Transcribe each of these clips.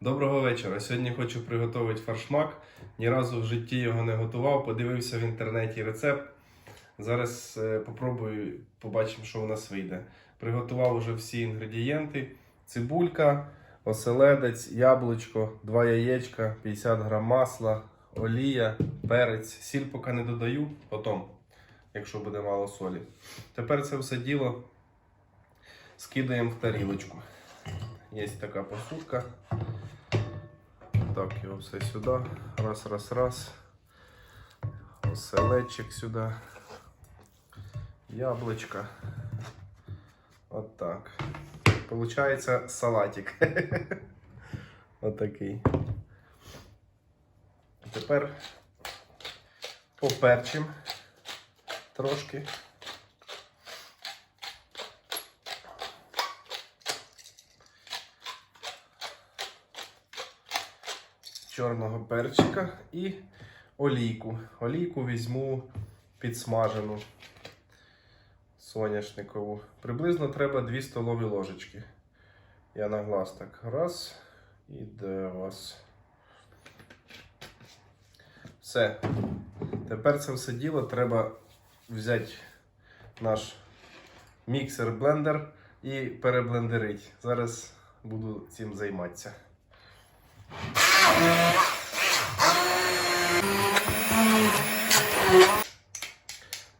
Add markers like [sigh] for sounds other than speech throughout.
Доброго вечора. Сьогодні хочу приготувати фаршмак. Ні разу в житті його не готував. Подивився в інтернеті рецепт. Зараз е, попробую, побачимо, що у нас вийде. Приготував уже всі інгредієнти: цибулька, оселедець, яблучко, 2 яєчка, 50 грам масла, олія, перець. Сіль поки не додаю, потім, якщо буде мало солі. Тепер це все діло скидаємо в тарілочку. Є така посудка. Так, його все сюди. Раз, раз, раз. Оселедчик сюди. Яблочко. От так. Получається салатик. [laughs] Отакий. Тепер поперчим трошки. Чорного перчика і олійку. Олійку візьму підсмажену соняшникову. Приблизно треба 2 столові ложечки. Я на глаз так. Раз. І де вас. Все. Тепер це все діло треба взяти наш міксер-блендер і переблендерити. Зараз буду цим займатися.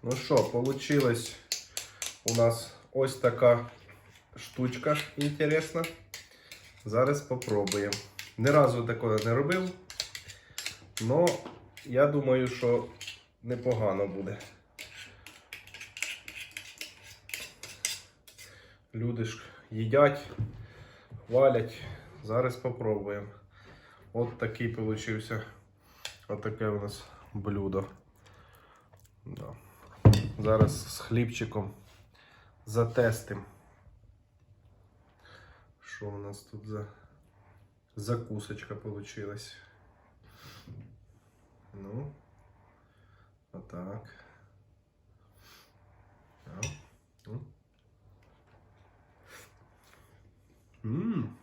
Ну що, получилось у нас ось така штучка інтересна. Зараз попробуємо. Ні разу такого не робив. Но я думаю, що непогано буде. Люди ж їдять, хвалять. Зараз попробуємо. От такий получився. От таке у нас блюдо. Да. Зараз з хлібчиком затестим. Що у нас тут за закусочка получилась? Ну, отак. Так. Ммм. Ммм.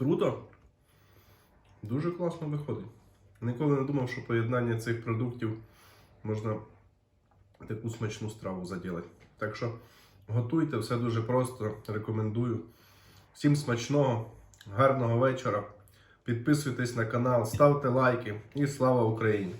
Круто. Дуже класно виходить. Ніколи не думав, що поєднання цих продуктів можна таку смачну страву заділити. Так що готуйте, все дуже просто, рекомендую. Всім смачного, гарного вечора. Підписуйтесь на канал, ставте лайки і слава Україні!